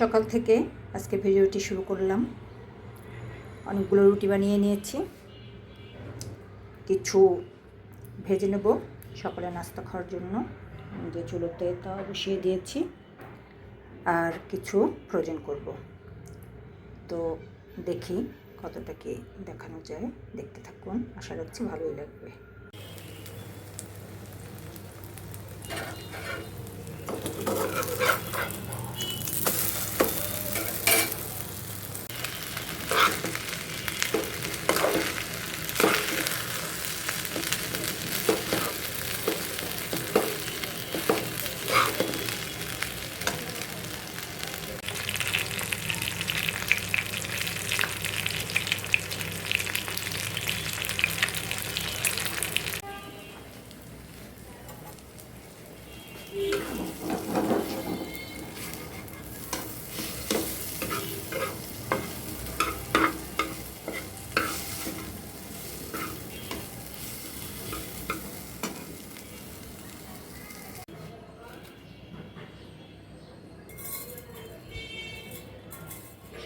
সকাল থেকে আজকে ভিডিওটি শুরু করলাম। অনেকগুলো রুটি বানিয়ে নিয়েছি। কিছু ভেজে নেব সকালে নাস্তা খাওয়ার জন্য। যে চুলোতে তা বসিয়ে দিয়েছি। আর কিছু ফ্রোজেন করব। তো দেখি কতটা কি দেখানো যায়। দেখতে থাকুন। আশা রাখছি ভালোই লাগবে।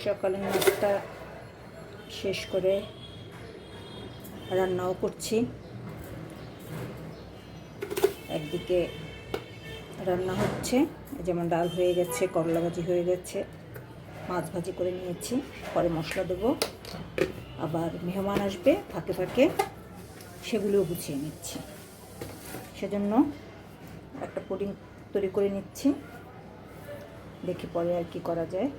সকালের নাস্তা শেষ করে রান্নাও করছি। একদিকে রান্না হচ্ছে যেমন ডাল হয়ে গেছে, করলা ভাজি হয়ে গেছে, মাছ ভাজি করে নিয়েছি, পরে মশলা দেবো। আবার মেহমান আসবে, ফাঁকে ফাঁকে সেগুলোও গুছিয়ে নিচ্ছি। সেজন্য একটা পুডিং তৈরি করে নিচ্ছি। দেখি পরে আর কি করা যায়।